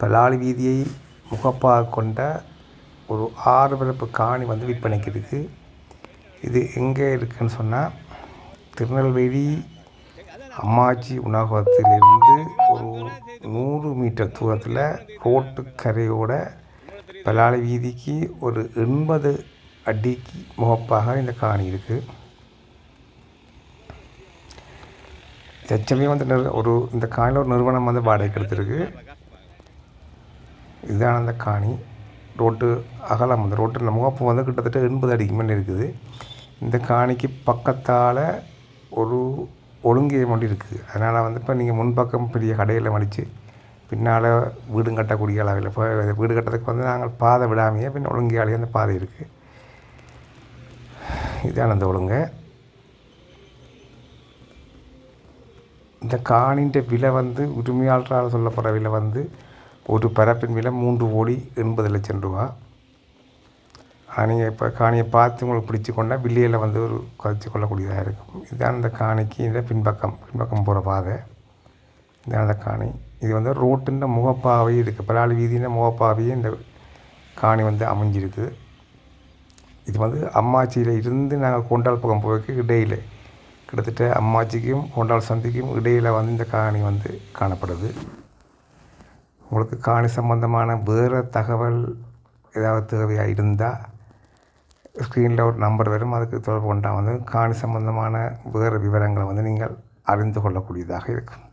பலாலி வீதியை முகப்பாக கொண்ட ஒரு ஆறு பிறப்பு காணி வந்து விற்பனைக்கு இருக்குது இது எங்கே இருக்குதுன்னு சொன்னால் திருநெல்வேலி அம்மாச்சி உணவகத்திலிருந்து ஒரு நூறு மீட்டர் தூரத்தில் ரோட்டு கரையோட பலாலி வீதிக்கு ஒரு எண்பது அடிக்கு முகப்பாக இந்த காணி இருக்குது தற்சமயம் வந்து ஒரு இந்த காணியில் ஒரு நிறுவனம் வந்து வாடகைக்கு எடுத்திருக்கு. இதுதான் அந்த காணி. ரோட்டு அகலம் அந்த ரோட்டு முகப்பு வந்து கிட்டத்தட்ட எண்பது அடிக்கு மேலே இருக்குது. இந்த காணிக்கு பக்கத்தால் ஒரு ஒழுங்கிய மட்டும் இருக்குது. அதனால் வந்து இப்போ நீங்கள் முன்பக்கம் பெரிய கடையில் மடித்து பின்னால் வீடும் கட்டக்கூடிய அளவில். இப்போ வீடு கட்டுறதுக்கு வந்து நாங்கள் பாதை விடாமையே பின் ஒழுங்கியாலே அந்த பாதை இருக்குது இதான் அந்த ஒழுங்கை. இந்த காணின்ற விலை வந்து உரிமையாளரால் சொல்லப்படுற விலை வந்து ஒரு பரப்பின் விலை மூன்று கோடி எண்பது லட்சம் ரூபா. நீங்கள் இப்போ காணியை பார்த்து உங்களுக்கு பிடிச்சி கொண்டால் வில்லையில் வந்து ஒரு கதைச்சி கொள்ளக்கூடியதாக இருக்கும். இதுதான் அந்த காணிக்கு இந்த பின்பக்கம் பின்பக்கம் போகிற பாதை. இதுதான் அந்த காணி. இது வந்து ரோட்டுன்ற முகப்பாவையும் இருக்குது பலாளி வீதியின் முகப்பாவையே இந்த காணி வந்து அமைஞ்சிருக்கு இது வந்து அம்மாச்சியில் இருந்து நாங்கள் கொண்டால் பக்கம் போய்க்கு இடையில் கிட்டத்தட்ட அம்மாச்சிக்கும் கொண்டால் சந்திக்கும் இடையில் வந்து இந்த காணி வந்து காணப்படுது. உங்களுக்கு காணி சம்பந்தமான வேறு தகவல் ஏதாவது தேவையாக இருந்தால் ஸ்க்ரீனில் ஒரு நம்பர் வரும். அதுக்கு தொடர்பு கொண்டா வந்து காணி சம்பந்தமான வேறு விவரங்களை வந்து நீங்கள் அறிந்து கொள்ளக்கூடியதாக இருக்கும்.